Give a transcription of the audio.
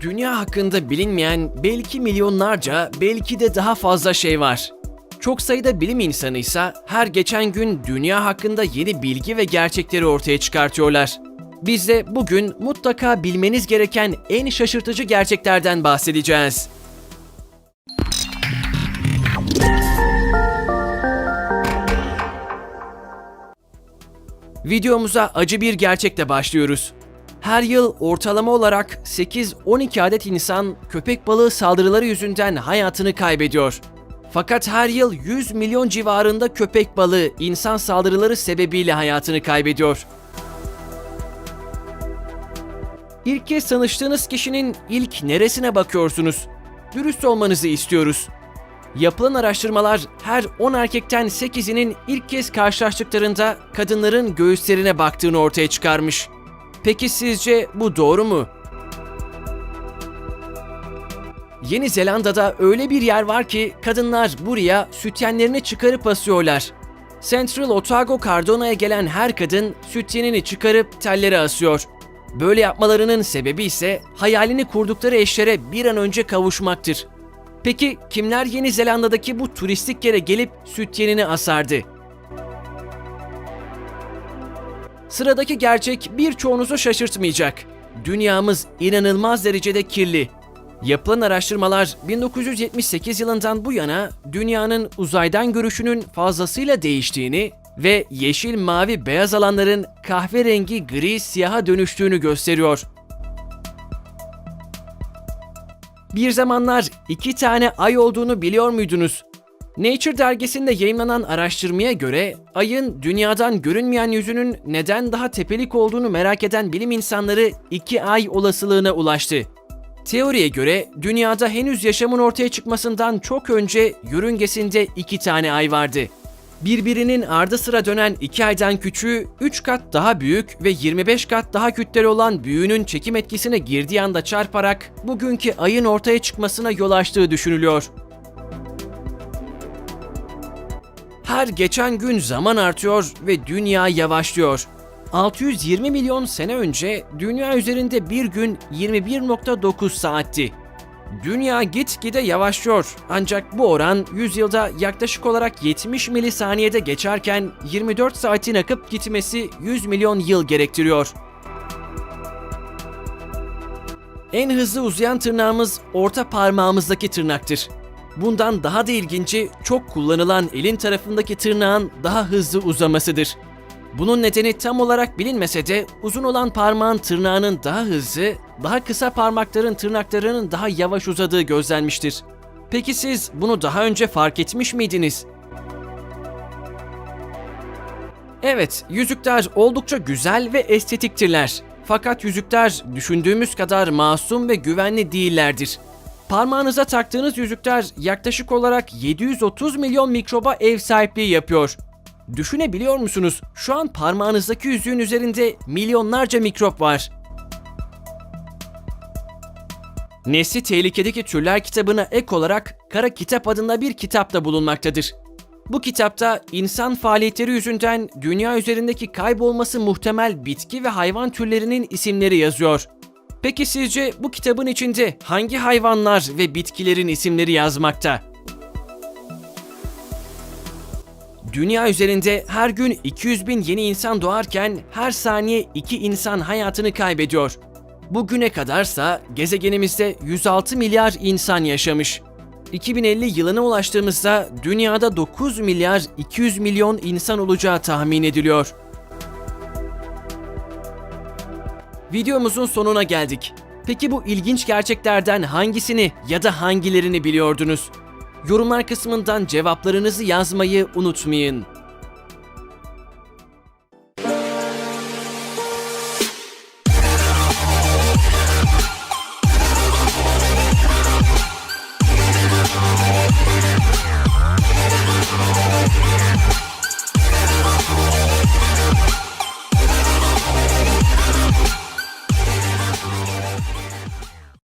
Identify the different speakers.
Speaker 1: Dünya hakkında bilinmeyen belki milyonlarca, belki de daha fazla şey var. Çok sayıda bilim insanı ise her geçen gün dünya hakkında yeni bilgi ve gerçekleri ortaya çıkartıyorlar. Biz de bugün mutlaka bilmeniz gereken en şaşırtıcı gerçeklerden bahsedeceğiz. Videomuza acı bir gerçekle başlıyoruz. Her yıl ortalama olarak 8-12 adet insan köpek balığı saldırıları yüzünden hayatını kaybediyor. Fakat her yıl 100 milyon civarında köpek balığı insan saldırıları sebebiyle hayatını kaybediyor. İlk kez tanıştığınız kişinin ilk neresine bakıyorsunuz? Dürüst olmanızı istiyoruz. Yapılan araştırmalar her 10 erkekten 8'inin ilk kez karşılaştıklarında kadınların göğüslerine baktığını ortaya çıkarmış. Peki sizce bu doğru mu? Yeni Zelanda'da öyle bir yer var ki kadınlar buraya sütyenlerini çıkarıp asıyorlar. Central Otago Cardona'ya gelen her kadın sütyenini çıkarıp tellere asıyor. Böyle yapmalarının sebebi ise hayalini kurdukları eşlere bir an önce kavuşmaktır. Peki kimler Yeni Zelanda'daki bu turistik yere gelip sütyenini asardı? Sıradaki gerçek birçoğunuzu şaşırtmayacak. Dünyamız inanılmaz derecede kirli. Yapılan araştırmalar 1978 yılından bu yana dünyanın uzaydan görüşünün fazlasıyla değiştiğini ve yeşil, mavi, beyaz alanların kahverengi, gri, siyaha dönüştüğünü gösteriyor. Bir zamanlar iki tane ay olduğunu biliyor muydunuz? Nature dergisinde yayınlanan araştırmaya göre ayın dünyadan görünmeyen yüzünün neden daha tepelik olduğunu merak eden bilim insanları iki ay olasılığına ulaştı. Teoriye göre dünyada henüz yaşamın ortaya çıkmasından çok önce yörüngesinde iki tane ay vardı. Birbirinin ardı sıra dönen iki aydan küçüğü 3 kat daha büyük ve 25 kat daha kütleli olan büyüğünün çekim etkisine girdiği anda çarparak bugünkü ayın ortaya çıkmasına yol açtığı düşünülüyor. Her geçen gün zaman artıyor ve dünya yavaşlıyor. 620 milyon sene önce dünya üzerinde bir gün 21.9 saatti. Dünya gitgide yavaşlıyor ancak bu oran 100 yılda yaklaşık olarak 70 milisaniyede geçerken 24 saatin akıp gitmesi 100 milyon yıl gerektiriyor. En hızlı uzayan tırnağımız orta parmağımızdaki tırnaktır. Bundan daha da ilginci çok kullanılan elin tarafındaki tırnağın daha hızlı uzamasıdır. Bunun nedeni tam olarak bilinmese de uzun olan parmağın tırnağının daha hızlı, daha kısa parmakların tırnaklarının daha yavaş uzadığı gözlenmiştir. Peki siz bunu daha önce fark etmiş miydiniz? Evet, yüzükler oldukça güzel ve estetiktirler. Fakat yüzükler düşündüğümüz kadar masum ve güvenli değillerdir. Parmağınıza taktığınız yüzükler yaklaşık olarak 730 milyon mikroba ev sahipliği yapıyor. Düşünebiliyor musunuz? Şu an parmağınızdaki yüzüğün üzerinde milyonlarca mikrop var. Nesli tehlikedeki türler kitabına ek olarak Kara Kitap adında bir kitap da bulunmaktadır. Bu kitapta insan faaliyetleri yüzünden dünya üzerindeki kaybolması muhtemel bitki ve hayvan türlerinin isimleri yazıyor. Peki sizce bu kitabın içinde hangi hayvanlar ve bitkilerin isimleri yazmakta? Dünya üzerinde her gün 200 bin yeni insan doğarken her saniye 2 insan hayatını kaybediyor. Bugüne kadarsa gezegenimizde 106 milyar insan yaşamış. 2050 yılına ulaştığımızda dünyada 9 milyar 200 milyon insan olacağı tahmin ediliyor. Videomuzun sonuna geldik. Peki bu ilginç gerçeklerden hangisini ya da hangilerini biliyordunuz? Yorumlar kısmından cevaplarınızı yazmayı unutmayın.